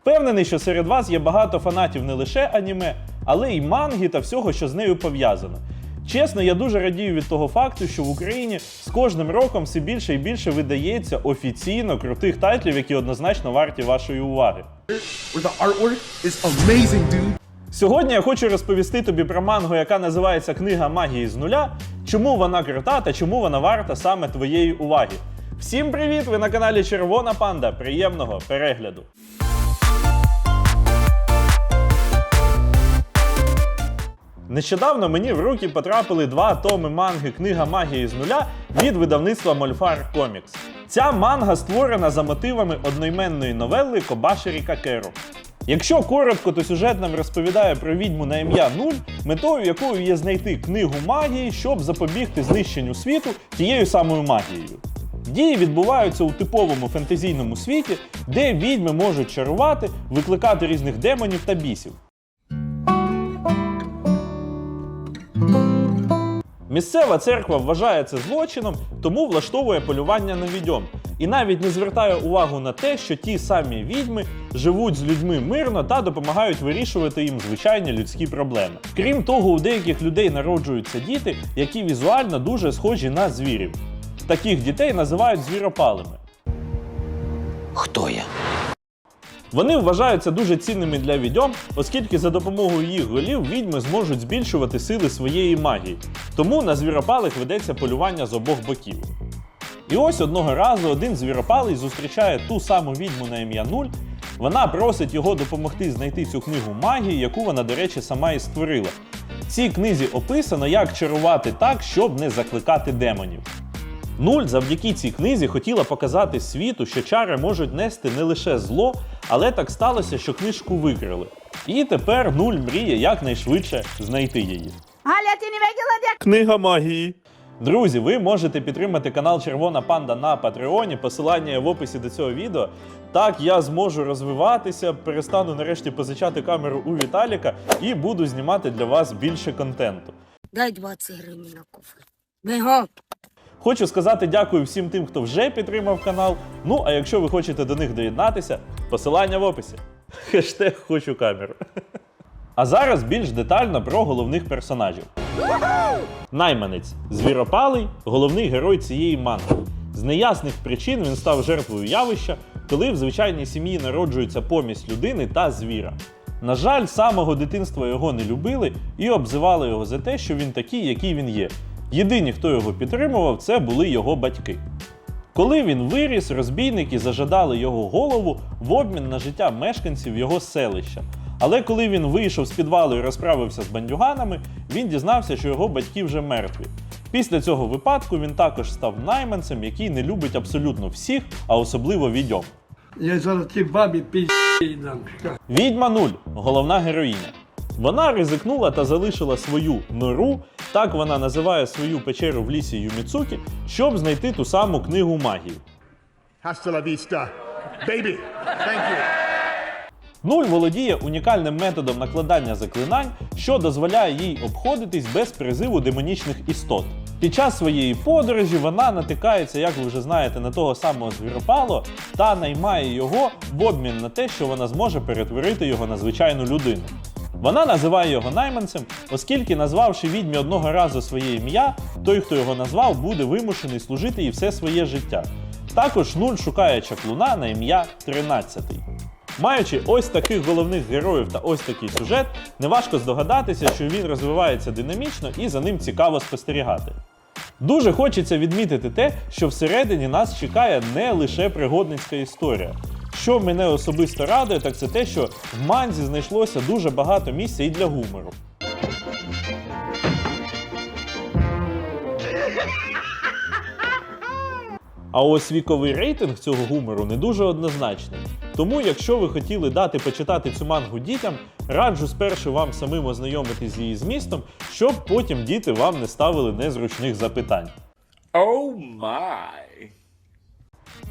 Впевнений, що серед вас є багато фанатів не лише аніме, але й манги та всього, що з нею пов'язано. Чесно, я дуже радію від того факту, що в Україні з кожним роком все більше і більше видається офіційно крутих тайтлів, які однозначно варті вашої уваги. Сьогодні я хочу розповісти тобі про мангу, яка називається Книга магії з нуля, чому вона крута та чому вона варта саме твоєї уваги. Всім привіт! Ви на каналі Червона Панда. Приємного перегляду! Нещодавно мені в руки потрапили два томи манги Книга магії з нуля від видавництва Мольфар Комікс. Ця манга створена за мотивами одноіменної новели Кобашері Какеру. Якщо коротко, то сюжет нам розповідає про відьму на ім'я Нуль, метою якою є знайти книгу магії, щоб запобігти знищенню світу тією самою магією. Дії відбуваються у типовому фентезійному світі, де відьми можуть чарувати, викликати різних демонів та бісів. Місцева церква вважає це злочином, тому влаштовує полювання на відьом. І навіть не звертає увагу на те, що ті самі відьми живуть з людьми мирно та допомагають вирішувати їм звичайні людські проблеми. Крім того, у деяких людей народжуються діти, які візуально дуже схожі на звірів. Таких дітей називають звіропалими. Хто я? Вони вважаються дуже цінними для відьом, оскільки за допомогою їх голів відьми зможуть збільшувати сили своєї магії. Тому на звіропалих ведеться полювання з обох боків. І ось одного разу один звіропалий зустрічає ту саму відьму на ім'я Нуль. Вона просить його допомогти знайти цю книгу магії, яку вона, до речі, сама і створила. В цій книзі описано, як чарувати так, щоб не закликати демонів. Нуль завдяки цій книзі хотіла показати світу, що чари можуть нести не лише зло, але так сталося, що книжку викрили. І тепер нуль мріє якнайшвидше знайти її. Галя, ти не видела, як Книга магії. Друзі, ви можете підтримати канал Червона Панда на Патреоні. Посилання є в описі до цього відео. Так я зможу розвиватися, перестану нарешті позичати камеру у Віталіка і буду знімати для вас більше контенту. Дай 20 гривень на кофе. Бігом. Хочу сказати дякую всім тим, хто вже підтримав канал. Ну а якщо ви хочете до них доєднатися, посилання в описі. Хештег хочу камеру. А зараз більш детально про головних персонажів. Найманець звіропалий, головний герой цієї манги. З неясних причин він став жертвою явища, коли в звичайній сім'ї народжується помість людини та звіра. На жаль, самого дитинства його не любили і обзивали його за те, що він такий, який він є. Єдині, хто його підтримував, це були його батьки. Коли він виріс, розбійники зажадали його голову в обмін на життя мешканців його селища. Але коли він вийшов з підвалу і розправився з бандюганами, він дізнався, що його батьки вже мертві. Після цього випадку він також став найманцем, який не любить абсолютно всіх, а особливо відьом. Я зараз ті бабі дам. Відьма Нуль головна героїня. Вона ризикнула та залишила свою нору, так вона називає свою печеру в лісі Юміцукі, щоб знайти ту саму книгу магії. Hasta la vista, baby. Thank you. Нуль володіє унікальним методом накладання заклинань, що дозволяє їй обходитись без призиву демонічних істот. Під час своєї подорожі вона натикається, як ви вже знаєте, на того самого звіропало та наймає його в обмін на те, що вона зможе перетворити його на звичайну людину. Вона називає його найманцем, оскільки, назвавши відьмі одного разу своє ім'я, той, хто його назвав, буде вимушений служити їй все своє життя. Також нуль шукає чаклуна на ім'я 13. Маючи ось таких головних героїв та ось такий сюжет, неважко здогадатися, що він розвивається динамічно і за ним цікаво спостерігати. Дуже хочеться відмітити те, що всередині нас чекає не лише пригодницька історія. Що мене особисто радує, так це те, що в манзі знайшлося дуже багато місця і для гумору. А ось віковий рейтинг цього гумору не дуже однозначний. Тому, якщо ви хотіли дати почитати цю мангу дітям, раджу спершу вам самим ознайомитись з її змістом, щоб потім діти вам не ставили незручних запитань.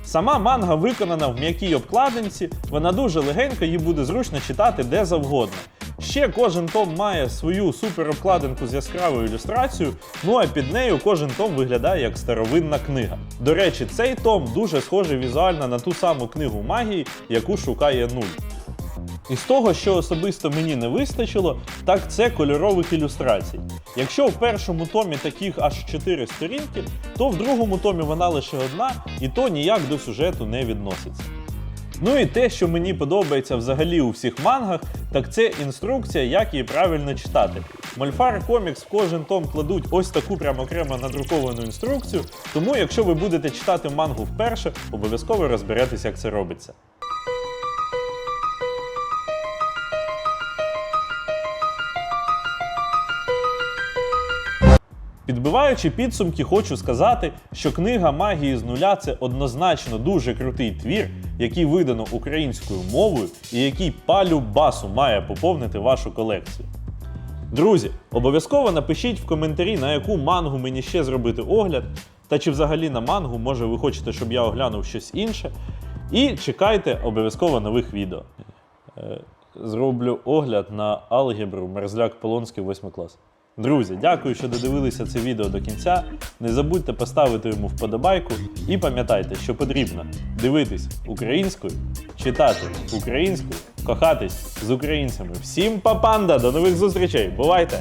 Сама манга виконана в м'якій обкладинці, вона дуже легенька, її буде зручно читати де завгодно. Ще кожен том має свою суперобкладинку з яскравою ілюстрацією, ну а під нею кожен том виглядає як старовинна книга. До речі, цей том дуже схожий візуально на ту саму книгу магії, яку шукає нуль. Із того, що особисто мені не вистачило, так це кольорових ілюстрацій. Якщо в першому томі таких аж 4 сторінки, то в другому томі вона лише одна, і то ніяк до сюжету не відноситься. Ну і те, що мені подобається взагалі у всіх мангах, так це інструкція, як її правильно читати. Мольфар Комікс в кожен том кладуть ось таку прямо окремо надруковану інструкцію, тому якщо ви будете читати мангу вперше, обов'язково розберетесь, як це робиться. Підбиваючи підсумки, хочу сказати, що книга магії з нуля це однозначно дуже крутий твір, який видано українською мовою і який палю басу має поповнити вашу колекцію. Друзі, обов'язково напишіть в коментарі, на яку мангу мені ще зробити огляд, та чи взагалі на мангу, може ви хочете, щоб я оглянув щось інше. І чекайте обов'язково нових відео. Е, Зроблю огляд на алгебру Мерзляк Полонський 8 клас. Друзі, дякую, що додивилися це відео до кінця. Не забудьте поставити йому вподобайку і пам'ятайте, що потрібно дивитись українською, читати українською, кохатись з українцями. Всім па-панда! До нових зустрічей! Бувайте!